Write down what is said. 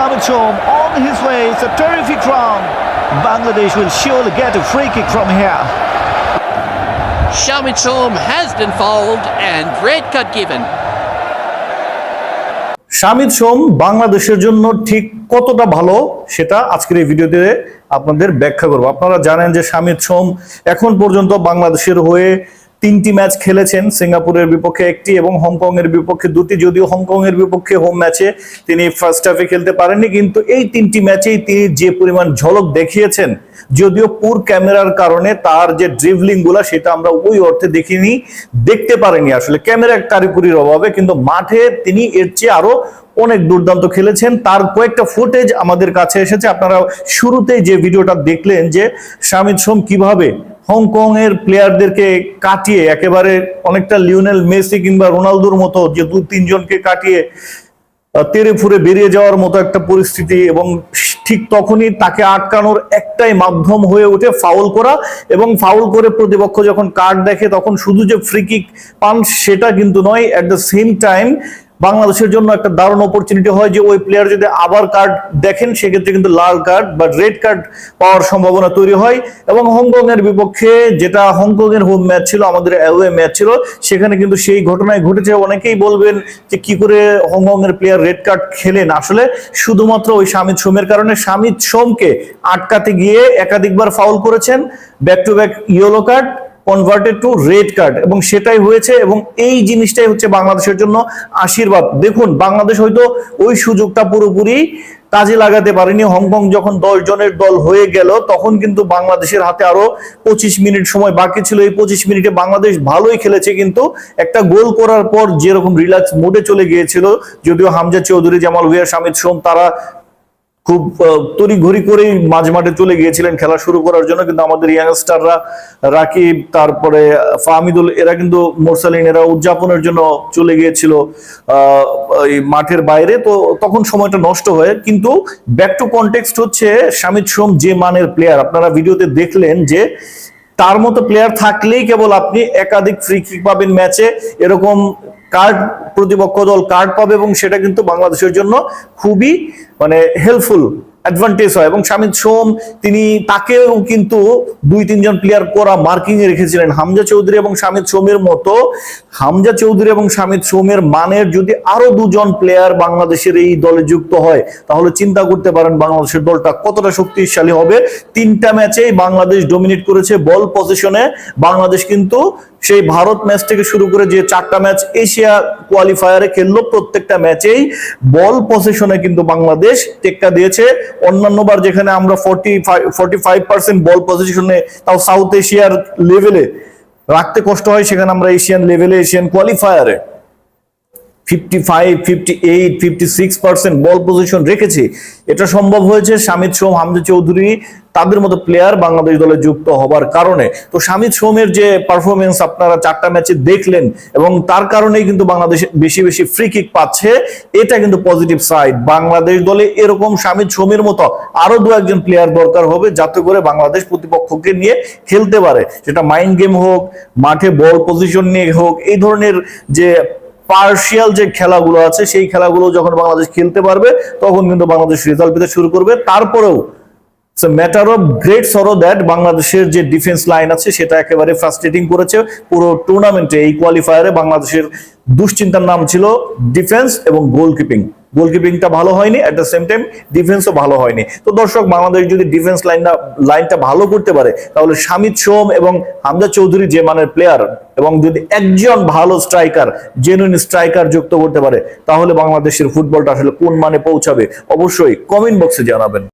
Shamit Chom on his way. It's a terrific run. Bangladesh will surely get a free kick from here. Shamit Chom has been fouled and red card given. Shamid সোম বাংলাদেশের জন্য ঠিক কতটা ভালো সেটা আজকের এই ভিডিওতে আপনাদের ব্যাখ্যা করব আপনারা জানেন যে শামিদ সোম এখন পর্যন্ত বাংলাদেশের হয়ে তিনটি ম্যাচ খেলেছেন। সিঙ্গাপুরের বিপক্ষে একটি এবং হংকং এর বিপক্ষে দুটি। যদিও হংকং এর বিপক্ষে হোম ম্যাচে তিনি ফার্স্ট হাফে খেলতে পারেননি, কিন্তু এই তিনটি ম্যাচেই তিনি যে পরিমাণ ঝলক দেখিয়েছেন, যদিও পুর ক্যামেরার কারণে তার যে ড্রিভলিংগুলা সেটা আমরা ওই অর্থে দেখিনি, দেখতে পারিনি আসলে। ক্যামেরার কারিগরির অভাবে, কিন্তু মাঠে তিনি এর চেয়ে আরও অনেক দুর্দান্ত খেলেছেন। তার কয়েকটা ফুটেজ আমাদের কাছে এসেছে। আপনারা শুরুতেই যে ভিডিওটা দেখলেন যে শামিদ সোম কীভাবে হংকং এর প্লেয়ারদেরকে কাটিয়ে একেবারে অনেকটা লিওনেল মেসি কিংবা রোনালদোর মতো যে দু তিনজনকে কাটিয়ে তেরে ফুরে বেরিয়ে যাওয়ার মতো একটা পরিস্থিতি এবং ঠিক তখনই তাকে আটকানোর একটাই মাধ্যম হয়ে ওঠে ফাউল করা এবং ফাউল করে প্রতিপক্ষ যখন কার্ড দেখে তখন শুধু যে ফ্রি কিক পান সেটা কিন্তু নয় অ্যাট দ্য সেম টাইম বাংলাদেশের জন্য একটা দারুণ অপরচুনিটি হয় যে ওই প্লেয়ার যদি আবার কার্ড দেখেন, সেক্ষেত্রে কিন্তু লাল কার্ড বা রেড কার্ড পাওয়ার সম্ভাবনা তৈরি হয়। এবং হংকং এর বিপক্ষে যেটা হংকং এর হোম ম্যাচ ছিল, আমাদের অ্যাওয়ে ম্যাচ ছিল, সেখানে কিন্তু সেই ঘটনায় ঘটেছে। অনেকেই বলবেন যে কি করে হংকং এর প্লেয়ার রেড কার্ড খেলেন। আসলে শুধুমাত্র ওই শামিদ সোমের কারণে শামিদ সোমকে আটকাতে গিয়ে একাধিকবার ফাউল করেছেন। Back to back yellow card converted to red card এবং সেটাই হয়েছে, এবং এই জিনিসটাই হচ্ছে বাংলাদেশের জন্য আশীর্বাদ। দেখুন, বাংলাদেশ হয়তো ওই সুযোগটা পুরোপুরি কাজে লাগাতে পারেনি। হংকং যখন দশ জনের দল হয়ে গেল, তখন কিন্তু বাংলাদেশের হাতে আরও পঁচিশ মিনিট সময় বাকি ছিল। এই পঁচিশ মিনিটে বাংলাদেশ ভালোই খেলেছে, কিন্তু একটা গোল করার পর যেরকম রিল্যাক্স মোডে চলে গিয়েছিল, যদিও হামজা চৌধুরী, জামাল ভুইয়া, শামিদ সোম, তারা খুব তড়ি ঘড়ি করেই মাঝ মাঠে চলে গিয়েছিলেন খেলা শুরু করার জন্য, কিন্তু আমাদের ইয়াংস্টাররা রাকিব, তারপরে ফাহমিদুল, এরা কিন্তু মোরসালিন, এরা উদযাপনের জন্য চলে গিয়েছিল মাঠের বাইরে। তো তখন সময়টা নষ্ট হয়, কিন্তু ব্যাক টু কনটেক্সট হচ্ছে শামিদ সোম যে মানের প্লেয়ার আপনারা ভিডিওতে দেখলেন যে তার মতো প্লেয়ার থাকলেই কেবল আপনি একাধিক ফ্রি কিক পাবেন ম্যাচে এরকম কার্ড প্রতিপক্ষ দল কার্ড পাবে এবং সেটা কিন্তু বাংলাদেশের জন্য খুবই মানে হেল্পফুল অ্যাডভান্টেজ হয়। এবং শামিদ সোম, তিনি তাকেও কিন্তু দুই, তিনজন প্লেয়ার করা মার্কিং এ রেখেছিলেন হামজা চৌধুরী এবং শামিদ সোমের মতো। হামজা চৌধুরী এবং শামিদ সোমের মানের যদি আরও দুজন প্লেয়ার বাংলাদেশের এই দলে যুক্ত হয়, তাহলে চিন্তা করতে পারেন বাংলাদেশের দলটা কতটা শক্তিশালী হবে। তিনটা ম্যাচেই বাংলাদেশ ডমিনেট করেছে বল পজিশনে বাংলাদেশ কিন্তু সেই ভারত ম্যাচ থেকে শুরু করে যে চারটা ম্যাচ এশিয়া কোয়ালিফায়ারে খেললো প্রত্যেকটা ম্যাচেই বল পজিশনে কিন্তু বাংলাদেশ টেক্কা দিয়েছে। অন্যান্যবার যেখানে আমরা ফর্টি ফাইভ পার্সেন্ট বল পজিশনে তাও সাউথ এশিয়ার লেভেলে রাখতে কষ্ট হয়, সেখানে আমরা এশিয়ান লেভেলে Asian কোয়ালিফায়ারে fifty five fifty eight fifty six percent ball possession রেখেছে। এটা সম্ভব হয়েছে সোম চৌধুরী তাদের মতো প্লেয়ার বাংলাদেশ দলে যুক্ত কারণে। তো যে পারফরমেন্স আপনারা চারটা ম্যাচে দেখলেন এবং তার কারণেই কিন্তু বাংলাদেশ বেশি বেশি ফ্রি কিক পাচ্ছে, এটা কিন্তু পজিটিভ সাইড বাংলাদেশ দলে এরকম শামিদ সোমের মতো আরও দু একজন প্লেয়ার দরকার হবে যাতে করে বাংলাদেশ প্রতিপক্ষকে নিয়ে খেলতে পারে। সেটা মাইন্ড গেম হোক, মাঠে বল পজিশন নিয়ে হোক, এই ধরনের যে পার্শিয়াল যে খেলাগুলো আছে, সেই খেলাগুলো যখন বাংলাদেশ খেলতে পারবে, তখন কিন্তু বাংলাদেশ রেজাল্ট পেতে শুরু করবে। তারপরেও matter of great sorrow that বাংলাদেশের যে ডিফেন্স লাইন আছে, সেটা একেবারে ফ্রাস্ট্রেটিং করেছে। পুরো টুর্নামেন্টে এই কোয়ালিফায়ারে বাংলাদেশের দুশ্চিন্তার নাম ছিল ডিফেন্স এবং গোলকিপিং গোলকিপিংটা ভালো হয়নি এট দ্য সেম টাইম ডিফেন্সও ভালো হয়নি। তো দর্শক, বাংলাদেশ যদি ডিফেন্স লাইনটা লাইনটা ভালো করতে পারে, তাহলে শামিদ সোম এবং হামজা চৌধুরী যে মানের প্লেয়ার এবং যদি একজন ভালো স্ট্রাইকার জেনুইন স্ট্রাইকার যুক্ত করতে পারে, তাহলে বাংলাদেশের ফুটবলটা আসলে কোন মানে পৌঁছাবে? অবশ্যই কমেন্ট বক্সে জানাবেন।